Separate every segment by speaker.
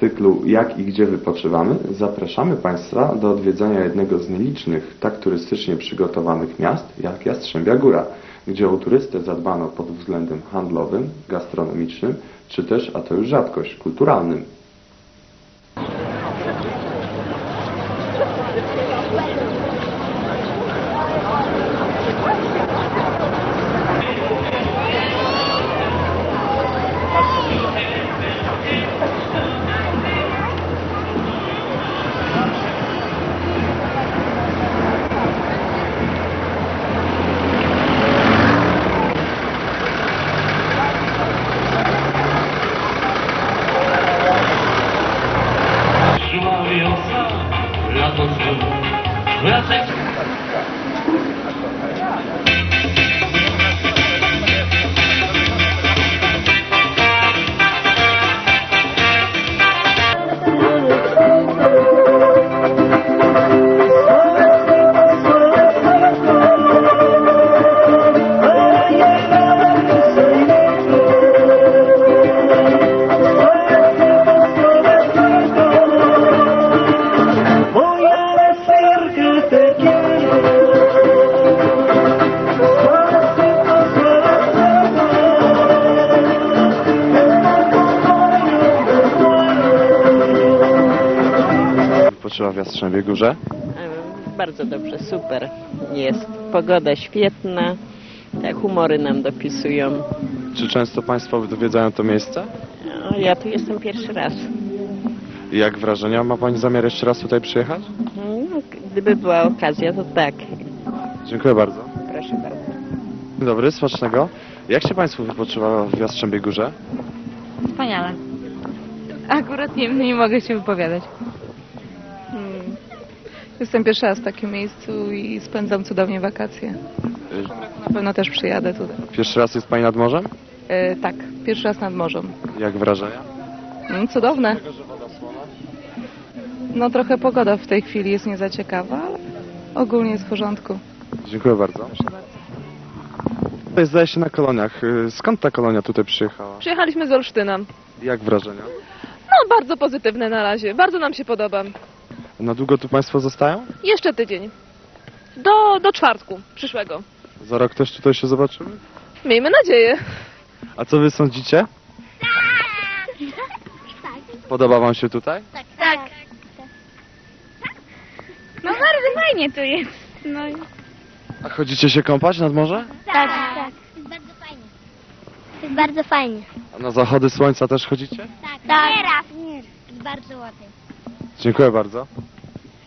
Speaker 1: cyklu Jak i gdzie wypoczywamy zapraszamy Państwa do odwiedzenia jednego z nielicznych, tak turystycznie przygotowanych miast jak Jastrzębia Góra, gdzie o turystę zadbano pod względem handlowym, gastronomicznym, czy też, a to już rzadkość, kulturalnym.
Speaker 2: We'll fix
Speaker 1: Wypoczywa w Jastrzębiej Górze.
Speaker 3: Bardzo dobrze, super jest. Pogoda świetna, te humory nam dopisują.
Speaker 1: Czy często Państwo odwiedzają to miejsce?
Speaker 3: O, ja tu jestem pierwszy raz.
Speaker 1: Jak wrażenia? Ma Pani zamiar jeszcze raz tutaj przyjechać?
Speaker 3: No, gdyby była okazja, to tak.
Speaker 1: Dziękuję bardzo.
Speaker 3: Proszę bardzo.
Speaker 1: Dzień dobry, smacznego. Jak się Państwu wypoczywa w Jastrzębiej Górze?
Speaker 4: Wspaniale. Akurat nie, nie mogę się wypowiadać.
Speaker 5: Jestem pierwszy raz w takim miejscu i spędzam cudownie wakacje. Na pewno też przyjadę tutaj.
Speaker 1: Pierwszy raz jest Pani nad morzem?
Speaker 5: E, tak, pierwszy raz nad morzem.
Speaker 1: Jak wrażenia?
Speaker 5: Mm, cudowne. No trochę pogoda w tej chwili jest nie za ciekawa, ale ogólnie jest w porządku.
Speaker 1: Dziękuję bardzo. Tutaj zdaje się na koloniach. Y, Skąd ta kolonia tutaj przyjechała?
Speaker 6: Przyjechaliśmy z Olsztyna.
Speaker 1: Jak wrażenia?
Speaker 6: No, bardzo pozytywne na razie. Bardzo nam się podoba.
Speaker 1: Na długo tu Państwo zostają?
Speaker 6: Jeszcze tydzień. Do, do czwartku przyszłego.
Speaker 1: Za rok też tutaj się zobaczymy?
Speaker 6: Miejmy nadzieję.
Speaker 1: A co Wy sądzicie? Podoba Wam się tutaj?
Speaker 4: Tak. No bardzo fajnie tu jest. No
Speaker 1: A chodzicie się kąpać nad morze?
Speaker 7: Tak, tak. Jest bardzo fajnie. Jest bardzo fajnie.
Speaker 1: A na zachody słońca też chodzicie?
Speaker 7: Tak, tak. Nieraz. Jest bardzo ładnie.
Speaker 1: Dziękuję bardzo.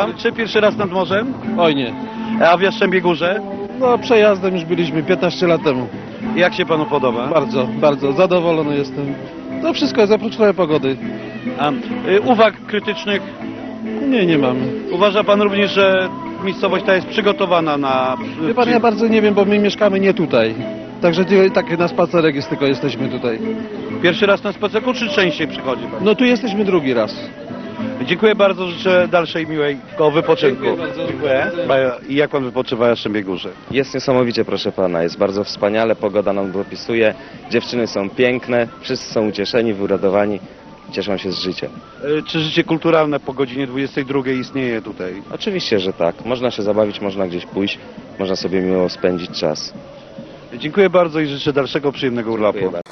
Speaker 8: Tam czy pierwszy raz nad morzem?
Speaker 9: Oj nie.
Speaker 8: A w Jastrzębiej Górze?
Speaker 9: No przejazdem już byliśmy 15 lat temu.
Speaker 8: Jak się panu podoba?
Speaker 9: Bardzo, bardzo zadowolony jestem. To wszystko jest oprócz trochę pogody.
Speaker 8: A, y, uwag krytycznych.
Speaker 9: Nie, nie mamy.
Speaker 8: Uważa pan również, że miejscowość ta jest przygotowana na...
Speaker 9: Wie pan, ja bardzo nie wiem, bo my mieszkamy nie tutaj. Także nie- tak na spacerek jest tylko jesteśmy tutaj.
Speaker 8: Pierwszy raz na spacerku, czy częściej przychodzi pan?
Speaker 9: No tu jesteśmy drugi raz.
Speaker 8: Dziękuję bardzo, życzę dalszej miłej wypoczynku.
Speaker 9: Dziękuję bardzo.
Speaker 8: Dziękuję. I jak pan wypoczywa w Jastrzębiej Górze?
Speaker 10: Jest niesamowicie, proszę pana, jest bardzo wspaniale, pogoda nam dopisuje, dziewczyny są piękne, wszyscy są ucieszeni, wyuradowani, cieszą się z życia.
Speaker 8: Y, Czy życie kulturalne po godzinie 22 istnieje tutaj?
Speaker 10: Oczywiście, że tak, można się zabawić, można gdzieś pójść, można sobie miło spędzić czas.
Speaker 8: Dziękuję bardzo i życzę dalszego przyjemnego urlopu.
Speaker 10: Dziękuję bardzo.